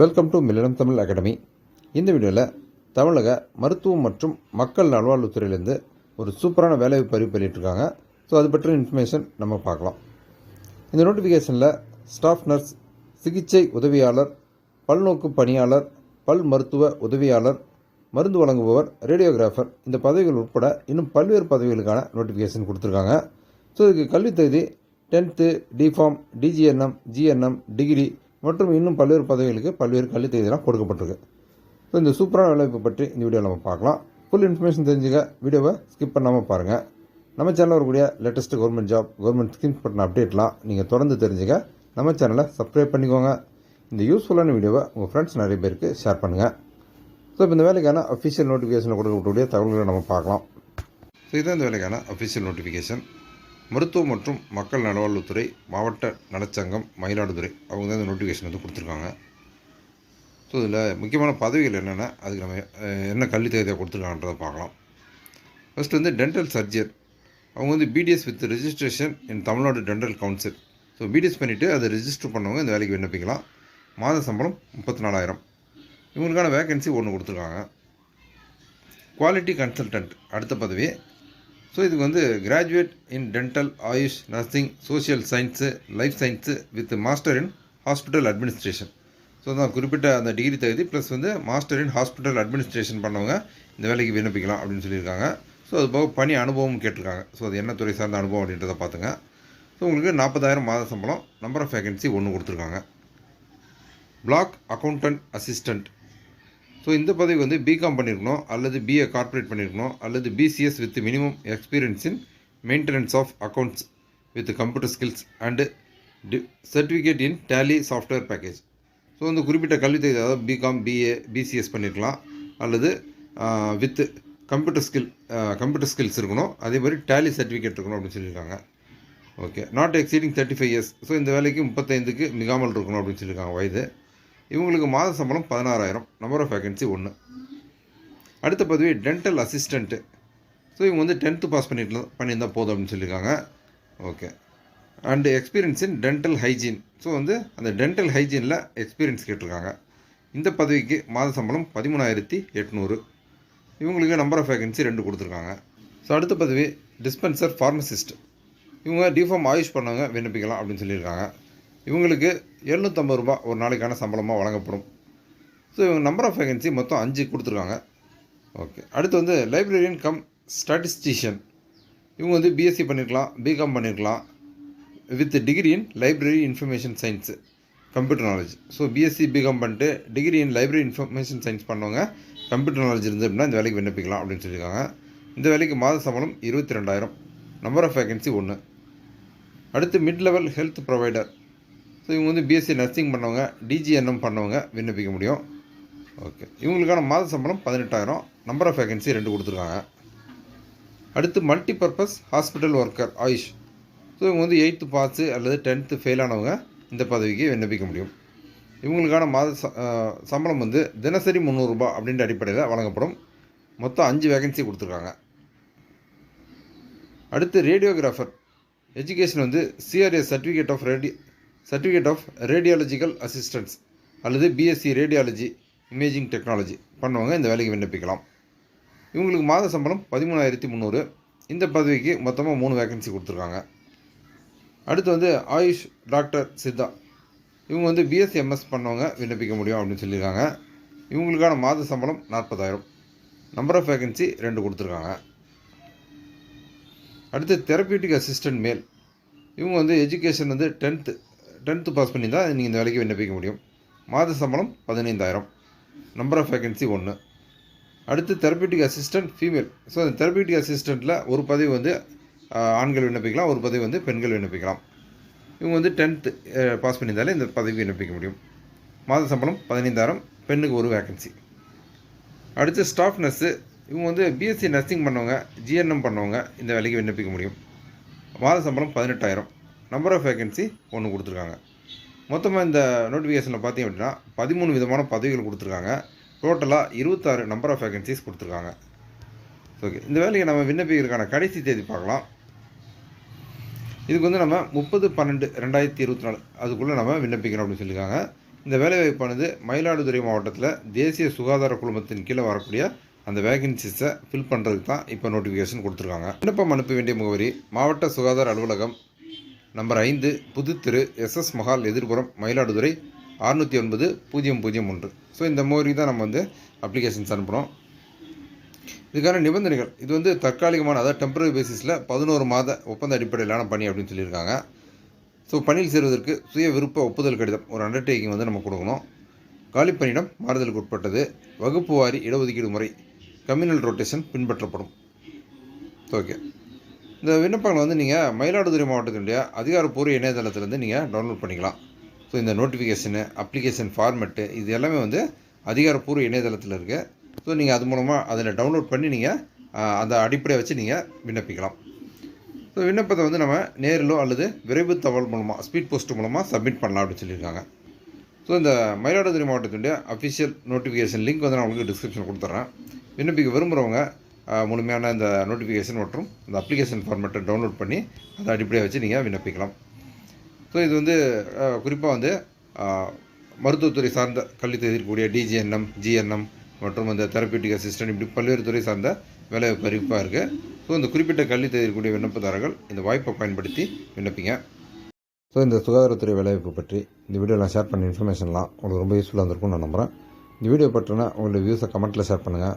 Welcome to மில்லனம் Tamil academy இந்த வீடியோவில் தமிழக மருத்துவம் மற்றும் மக்கள் நல்வாழ்வுத்துறையிலேருந்து ஒரு சூப்பரான வேலைவாய்ப்பு அறிவிப்பு வெளியிட்டிருக்காங்க ஸோ அது பற்றின இன்ஃபர்மேஷன் நம்ம பார்க்கலாம். இந்த நோட்டிஃபிகேஷனில் ஸ்டாஃப் நர்ஸ் சிகிச்சை உதவியாளர் பல்நோக்கு பணியாளர் பல் மருத்துவ உதவியாளர் மருந்து வழங்குபவர் ரேடியோகிராஃபர் இந்த பதவிகள் உட்பட இன்னும் பல்வேறு பதவிகளுக்கான நோட்டிஃபிகேஷன் கொடுத்துருக்காங்க. ஸோ இதுக்கு கல்வித் தகுதி tenth D Pharm DGNM GNM degree மற்றும் இன்னும் பல்வேறு பதவிகளுக்கு பல்வேறு கல்வி தேதியெல்லாம் கொடுக்கப்பட்டிருக்கு. ஸோ இந்த சூப்பரான வேலைவாய்ப்பு பற்றி இந்த வீடியோவில் நம்ம பார்க்கலாம். ஃபுல் இன்ஃபர்மேஷன் தெரிஞ்சுக்க வீடியோவை ஸ்கிப் பண்ணாமல் பாருங்கள் நம்ம சேனலில் வரக்கூடிய latest government job government schemes பற்றின அப்டேட்லாம் நீங்கள் தொடர்ந்து தெரிஞ்சுக்க நம்ம சேனலை சப்ஸ்கிரைப் பண்ணிக்கோங்க. இந்த யூஸ்ஃபுல்லான வீடியோவை உங்கள் ஃப்ரெண்ட்ஸ் நிறைய பேருக்கு ஷேர் பண்ணுங்கள் ஸோ இப்போ இந்த வேலைக்கான அஃபிஷியல் நோட்டிஃபிகேஷனில் கொடுக்கக்கூடிய தகவல்களை நம்ம பார்க்கலாம். ஸோ இதுதான் இந்த வேலைக்கான அஃபிஷியல் நோட்டிஃபிகேஷன் மருத்துவம் மற்றும் மக்கள் நல்வாழ்வுத்துறை மாவட்ட நலச்சங்கம் மயிலாடுதுறை அவங்க தான் இந்த நோட்டிஃபிகேஷன் வந்து கொடுத்துருக்காங்க. ஸோ இதில் முக்கியமான பதவிகள் என்னென்னா அதுக்கு நம்ம என்ன கல்வி தகுதியாக கொடுத்துருக்காங்கன்றதை பார்க்கலாம். ஃபஸ்ட்டு வந்து டென்டல் சர்ஜர் அவங்க வந்து BDS with registration in Tamil Nadu dental council so BDS பண்ணிவிட்டு அதை ரெஜிஸ்டர் பண்ணவங்க இந்த வேலைக்கு விண்ணப்பிக்கலாம். மாத சம்பளம் முப்பத்தி நாலாயிரம். இவங்களுக்கான வேகன்சி ஒன்று கொடுத்துருக்காங்க. குவாலிட்டி கன்சல்டன்ட் அடுத்த பதவி. ஸோ இதுக்கு வந்து graduate in dental AYUSH nursing social science life science with master in hospital administration so தான் குறிப்பிட்ட அந்த டிகிரி தகுதி ப்ளஸ் வந்து மாஸ்டர் இன் ஹாஸ்பிட்டல் அட்மினிஸ்ட்ரேஷன் பண்ணவங்க இந்த வேலைக்கு விண்ணப்பிக்கலாம் அப்படின்னு சொல்லியிருக்காங்க. ஸோ அது போக பணி அனுபவம் கேட்டிருக்காங்க. ஸோ அது என்ன துறை சார்ந்த அனுபவம் அப்படின்றத பார்த்துங்க. ஸோ உங்களுக்கு நாற்பதாயிரம் மாத சம்பளம் நம்பர் ஆஃப் வேகன்சி ஒன்று கொடுத்துருக்காங்க. பிளாக் அக்கௌண்டன்ட் அசிஸ்டண்ட் ஸோ இந்த பதவி வந்து பிகாம் பண்ணியிருக்கணும் அல்லது பிஏ கார்ப்பரேட் பண்ணியிருக்கணும் அல்லது BCS with minimum experience in maintenance of accounts with computer skills and D certificate in Tally software package so வந்து குறிப்பிட்ட கல்வி தகுதி அதாவது பிகாம் பிஏ பிசிஎஸ் பண்ணியிருக்கலாம் அல்லது with computer skill computer skills இருக்கணும் அதே மாதிரி டேலி சர்டிஃபிகேட் இருக்கணும் அப்படின்னு சொல்லியிருக்காங்க. Okay not exceeding thirty five years so இந்த வேலைக்கு முப்பத்தைந்துக்கு மிகாமல் இருக்கணும் அப்படின்னு சொல்லியிருக்காங்க வயது. இவங்களுக்கு மாத சம்பளம் பதினாறாயிரம். நம்பர் ஆஃப் வேகன்சி ஒன்று அடுத்த பதவி டென்டல் அசிஸ்டண்ட்டு ஸோ இவங்க வந்து டென்த்து பாஸ் பண்ணிட்டு பண்ணியிருந்தால் போதும் அப்படின்னு சொல்லியிருக்காங்க. Okay and experience in dental hygiene so வந்து அந்த டென்டல் ஹைஜீனில் எக்ஸ்பீரியன்ஸ் கேட்டிருக்காங்க. இந்த பதவிக்கு மாத சம்பளம் பதிமூணாயிரத்தி எட்நூறு. இவங்களுக்கு நம்பர் ஆஃப் வேகன்சி ரெண்டு கொடுத்துருக்காங்க. ஸோ அடுத்த பதவி டிஸ்பென்சர் ஃபார்மசிஸ்ட் இவங்க டிஃபார்ம் ஆயுஷ் பண்ணவங்க விண்ணப்பிக்கலாம் அப்படின்னு சொல்லியிருக்காங்க. இவங்களுக்கு எழுநூற்றம்பது ரூபா ஒரு நாளைக்கான சம்பளமாக வழங்கப்படும். ஸோ இவங்க நம்பர் ஆஃப் வேகன்சி மொத்தம் அஞ்சு கொடுத்துருக்காங்க. ஓகே அடுத்து வந்து லைப்ரரியன் கம் ஸ்டாட்டிஸ்டிஷியன் இவங்க வந்து பிஎஸ்சி பண்ணியிருக்கலாம் பிகாம் பண்ணியிருக்கலாம் with degree in library information science computer knowledge so BSc BCom பண்ணிட்டு degree in library information science பண்ணவங்க கம்ப்யூட்டர் நாலேஜ் இருந்து அப்படின்னா இந்த வேலைக்கு விண்ணப்பிக்கலாம் அப்படின்னு சொல்லியிருக்காங்க. இந்த வேலைக்கு மாத சம்பளம் இருபத்தி ரெண்டாயிரம். நம்பர் ஆஃப் வேகன்சி ஒன்று அடுத்து mid level health provider so இவங்க வந்து பிஎஸ்சி நர்சிங் பண்ணவங்க டிஜிஎன்எம் பண்ணவங்க விண்ணப்பிக்க முடியும். ஓகே இவங்களுக்கான மாத சம்பளம் பதினெட்டாயிரம். நம்பர் ஆஃப் வேகன்சி ரெண்டு கொடுத்துருக்காங்க. அடுத்து multi purpose hospital worker AYUSH. So இவங்க வந்து எயித்து பாஸு அல்லது டென்த்து ஃபெயில் ஆனவங்க இந்த பதவிக்கு விண்ணப்பிக்க முடியும். இவங்களுக்கான மாத ச- சம்பளம் வந்து தினசரி முந்நூறுரூபா அப்படின்ற அடிப்படையில் வழங்கப்படும். மொத்தம் அஞ்சு வேகன்சி கொடுத்துருக்காங்க. அடுத்து ரேடியோகிராஃபர் எஜுகேஷன் வந்து CRS certificate of radio certificate of radiological assistance அல்லது பிஎஸ்சி ரேடியாலஜி இமேஜிங் டெக்னாலஜி பண்ணவங்க. இந்த வேலைக்கு விண்ணப்பிக்கலாம். இவங்களுக்கு மாத சம்பளம் பதிமூணாயிரத்தி முந்நூறு. இந்த பதவிக்கு மொத்தமாக மூணு வேகன்சி கொடுத்துருக்காங்க. அடுத்து வந்து ஆயுஷ் டாக்டர் சித்தா. இவங்க வந்து பிஎஸ்சி எம்எஸ் பண்ணவங்க விண்ணப்பிக்க முடியும் அப்படின்னு சொல்லியிருக்காங்க. இவங்களுக்கான மாத சம்பளம் நாற்பதாயிரம். நம்பர் ஆஃப் வேகன்சி ரெண்டு கொடுத்துருக்காங்க. அடுத்து தெரப்பியூட்டிக் அசிஸ்டன்ட் மேல். இவங்க வந்து எஜுகேஷன் வந்து டென்த்து டென்த்து பாஸ் பண்ணி தான் நீங்கள் இந்த வேலைக்கு விண்ணப்பிக்க முடியும். மாத சம்பளம் பதினைந்தாயிரம். நம்பர் ஆஃப் வேகன்சி ஒன்று அடுத்து தெரப்பியூட்டிக் அசிஸ்டன்ட் ஃபீமேல் ஸோ அந்த தெரப்பியூட்டிக் அசிஸ்டண்ட்டில் ஒரு பதவி வந்து ஆண்கள் விண்ணப்பிக்கலாம் ஒரு பதவி வந்து பெண்கள் விண்ணப்பிக்கலாம் இவங்க வந்து டென்த்து பாஸ் பண்ணியிருந்தாலே இந்த பதவி விண்ணப்பிக்க முடியும். மாத சம்பளம் பதினைந்தாயிரம் பெண்ணுக்கு ஒரு வேகன்சி அடுத்து ஸ்டாஃப் நர்ஸு இவங்க வந்து பிஎஸ்சி நர்சிங் பண்ணவங்க ஜிஎன்எம் பண்ணவங்க இந்த வேலைக்கு விண்ணப்பிக்க முடியும். மாத சம்பளம் பதினெட்டாயிரம். நம்பர் ஆஃப் வேகன்சி ஒன்று கொடுத்துருக்காங்க. மொத்தமாக இந்த நோட்டிஃபிகேஷனில் பார்த்தீங்க அப்படின்னா பதிமூணு விதமான பதவிகள் கொடுத்துருக்காங்க. டோட்டலாக இருபத்தாறு நம்பர் ஆஃப் வேகன்சிஸ் கொடுத்துருக்காங்க. ஓகே இந்த வேலையை நம்ம விண்ணப்பிக்கிறதுக்கான கடைசி தேதி பார்க்கலாம். இதுக்கு வந்து நம்ம முப்பது பன்னெண்டு ரெண்டாயிரத்தி இருபத்தி நாலு அதுக்குள்ளே நம்ம விண்ணப்பிக்கிறோம் அப்படின்னு சொல்லியிருக்காங்க. இந்த வேலைவாய்ப்பானது மயிலாடுதுறை மாவட்டத்தில் தேசிய சுகாதார குழுமத்தின் கீழே வரக்கூடிய அந்த வேகன்சிஸை ஃபில் பண்ணுறதுக்கு தான் இப்போ நோட்டிஃபிகேஷன் கொடுத்துருக்காங்க. விண்ணப்பம் அனுப்ப வேண்டிய முகவரி மாவட்ட சுகாதார அலுவலகம் நம்பர் ஐந்து புதுத்திரு எஸ்எஸ் மஹால் எதிர்புறம் மயிலாடுதுறை அறுநூற்றி ஒன்பது பூஜ்ஜியம் பூஜ்ஜியம் ஒன்று. ஸோ இந்த மாதிரி தான் நம்ம வந்து அப்ளிகேஷன்ஸ் அனுப்புகிறோம் இதுக்கான நிபந்தனைகள். இது வந்து தற்காலிகமான அதாவது டெம்பரரி பேசிஸில் பதினோரு மாத ஒப்பந்த அடிப்படையிலான பணி அப்படின்னு சொல்லியிருக்காங்க. ஸோ பணியில் சேருவதற்கு சுய விருப்ப ஒப்புதல் கடிதம் ஒரு அண்டர்டேக்கிங் வந்து நம்ம கொடுக்கணும். காலிப்பணியிடம் மாறுதலுக்கு உட்பட்டது. வகுப்பு வாரி இடஒதுக்கீடு முறை கம்யூனல் ரொட்டேஷன் பின்பற்றப்படும். ஓகே இந்த விண்ணப்பங்களை வந்து நீங்கள் மயிலாடுதுறை மாவட்டத்தினுடைய அதிகாரப்பூர்வ இணையதளத்திலேருந்து நீங்கள் டவுன்லோட் பண்ணிக்கலாம். ஸோ இந்த நோட்டிஃபிகேஷனு அப்ளிகேஷன் ஃபார்மெட்டு இது எல்லாமே வந்து அதிகாரப்பூர்வ இணையதளத்தில் இருக்குது ஸோ நீங்கள் அது மூலமாக அதில் டவுன்லோட் பண்ணி நீங்கள் அந்த அடிப்படையை வச்சு நீங்கள் விண்ணப்பிக்கலாம். ஸோ விண்ணப்பத்தை வந்து நம்ம நேரிலோ அல்லது விரைவு தகவல் மூலமாக ஸ்பீட் போஸ்ட் மூலமாக சப்மிட் பண்ணலாம் அப்படின்னு சொல்லியிருக்காங்க. ஸோ இந்த மயிலாடுதுறை மாவட்டத்தினுடைய அஃபிஷியல் நோட்டிஃபிகேஷன் லிங்க் வந்து நான் உங்களுக்கு டிஸ்கிரிப்ஷன் கொடுத்துட்றேன் விண்ணப்பிக்க விரும்புகிறவங்க முழுமையான இந்த நோட்டிஃபிகேஷன் மற்றும் இந்த அப்ளிகேஷன் ஃபார்மேட்டை டவுன்லோட் பண்ணி அதை அடிப்படையாக வச்சு நீங்கள் விண்ணப்பிக்கலாம். ஸோ இது வந்து குறிப்பாக வந்து மருத்துவத்துறை சார்ந்த கல்வி தெரிவிக்கக்கூடிய டிஜிஎன்எம் ஜிஎன்எம் மற்றும் அந்த தெரப்பியூட்டிக் அசிஸ்டன்ட் இப்படி பல்வேறு துறை சார்ந்த வேலைவாய்ப்பு அறிவிப்பாக இருக்குது ஸோ இந்த குறிப்பிட்ட கல்வி இருக்கக்கூடிய விண்ணப்பதாரர்கள் இந்த வாய்ப்பை பயன்படுத்தி விண்ணப்பிங்க. ஸோ இந்த சுகாதாரத்துறை வேலைவாய்ப்பு பற்றி இந்த வீடியோ நான் ஷேர் பண்ண இன்ஃபர்மேஷன்லாம் உங்களுக்கு ரொம்ப யூஸ்ஃபுல்லாக இருந்திருக்கும்னு நான் நம்புகிறேன் இந்த வீடியோ பற்றினா உங்களுடைய வியூஸை கமெண்ட்டில் ஷேர் பண்ணுங்கள்